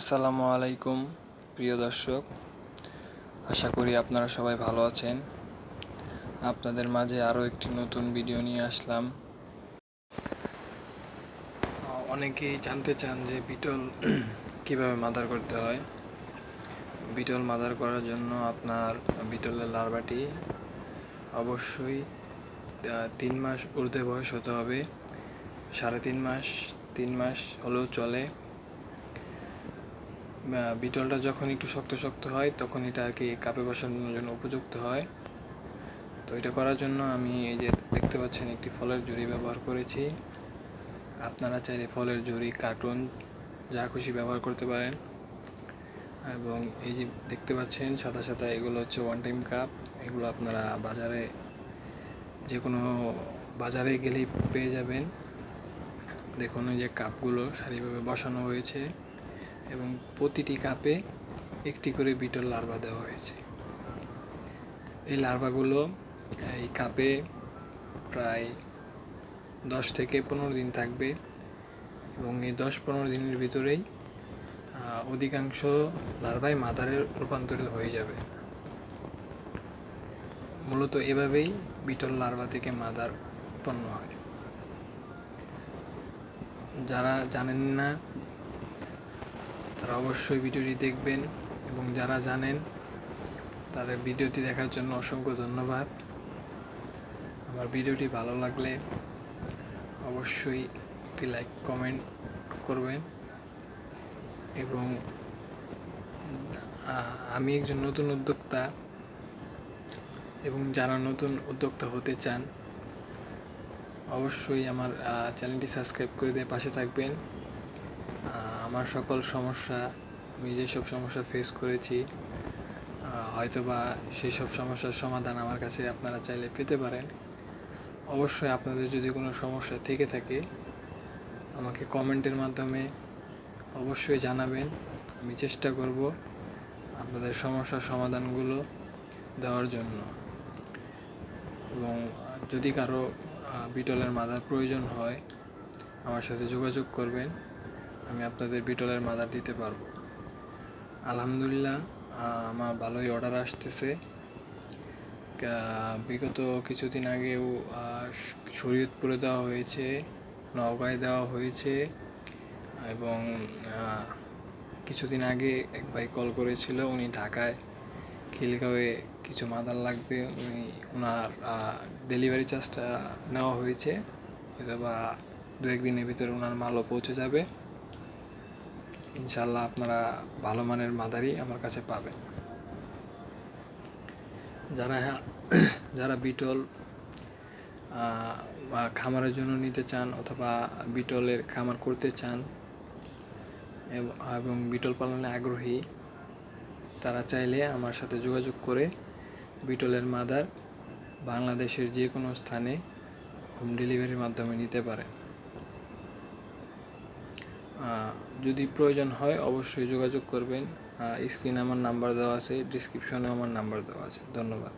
আসসালামু আলাইকুম, প্রিয় দর্শক। আশা করি আপনারা সবাই ভালো আছেন। আপনাদের মাঝে আরও একটি নতুন ভিডিও নিয়ে আসলাম। অনেকেই জানতে চান যে বিটল কীভাবে মাদার করতে হয়। বিটল মাদার করার জন্য আপনার বিটলের লার্ভাটি অবশ্যই তিন মাস ঊর্ধ্বে বয়স হতে হবে। সাড়ে তিন মাস তিন মাস হলেও চলে। বিটলটা যখন একটু শক্ত শক্ত হয়, তখন এটা আর কি কাপে বসানোর জন্য উপযুক্ত হয়। তো এটা করার জন্য আমি এই যে দেখতে পাচ্ছেন একটি ফলের জুড়ি ব্যবহার করেছি। আপনারা চাইলে ফলের জুড়ি, কার্টুন, যা খুশি ব্যবহার করতে পারেন। এবং এই যে দেখতে পাচ্ছেন, সাদা সাদা, এগুলো হচ্ছে ওয়ান টাইম কাপ এগুলো আপনারা বাজারে যে কোনো বাজারে গেলেই পেয়ে যাবেন। দেখুন যে কাপগুলো সারিভাবে বসানো হয়েছে। এবং প্রতিটি কাপে একটি করে বিটল লার্ভা দেওয়া হয়েছে। এই লার্ভাগুলো, এই কাপে প্রায় দশ থেকে পনেরো দিন থাকবে এবং এই দশ পনেরো দিনের ভিতরেই অধিকাংশ লার্ভাই মাদারে রূপান্তরিত হয়ে যাবে। মূলত এভাবেই বিটল লার্ভা থেকে মাদার উৎপন্ন হয়। যারা জানেন না তারা অবশ্যই ভিডিওটি দেখবেন এবং যারা জানেন, তাদের ভিডিওটি দেখার জন্য অসংখ্য ধন্যবাদ। আমার ভিডিওটি ভালো লাগলে অবশ্যই একটি লাইক, কমেন্ট করবেন এবং আমি একজন নতুন উদ্যোক্তা এবং যারা নতুন উদ্যোক্তা হতে চান, অবশ্যই আমার চ্যানেলটি সাবস্ক্রাইব করে দিয়ে পাশে থাকবেন। আমার সকল সমস্যা, আমি যেসব সমস্যা ফেস করেছি হয়তোবা সেই সব সমস্যার সমাধান আমার কাছে আপনারা চাইলে পেতে পারেন। অবশ্যই আপনাদের যদি কোনো সমস্যা থেকে থাকে, আমাকে কমেন্টের মাধ্যমে অবশ্যই জানাবেন। আমি চেষ্টা করব আপনাদের সমস্যার সমাধানগুলো দেওয়ার জন্য। এবং যদি কারও বিটলের মাদার প্রয়োজন হয়, আমার সাথে যোগাযোগ করবেন। আমি আপনাদের বিটলের মাদার দিতে পারব। আলহামদুলিল্লাহ আমার ভালোই অর্ডার আসতেছে। বিগত কিছুদিন আগেও শরীয়তপুরে দেওয়া হয়েছে, নওগাঁয় দেওয়া হয়েছে এবং কিছুদিন আগে এক ভাই কল করেছিল, উনি ঢাকায় খিলগাঁওয়ে কিছু মাদার লাগবে, উনি ওনার ডেলিভারি চার্জটা নেওয়া হয়েছে হয়তো বা দু একদিনের ভিতরে ওনার মালও পৌঁছে যাবে। ইনশাল্লাহ আপনারা ভালো মানের মাদারই আমার কাছে পাবেন। যারা যারা বিটল বা খামারের জন্য নিতে চান অথবা বিটলের খামার করতে চান এবং বিটল পালনে আগ্রহী, তারা চাইলে আমার সাথে যোগাযোগ করে বিটলের মাদার বাংলাদেশের যে কোনো স্থানে হোম ডেলিভারির মাধ্যমে নিতে পারে যদি প্রয়োজন হয় অবশ্যই যোগাযোগ করবেন। স্ক্রিনে আমার নাম্বার দেওয়া আছে ডিসক্রিপশনে আমার নাম্বার দেওয়া আছে। ধন্যবাদ।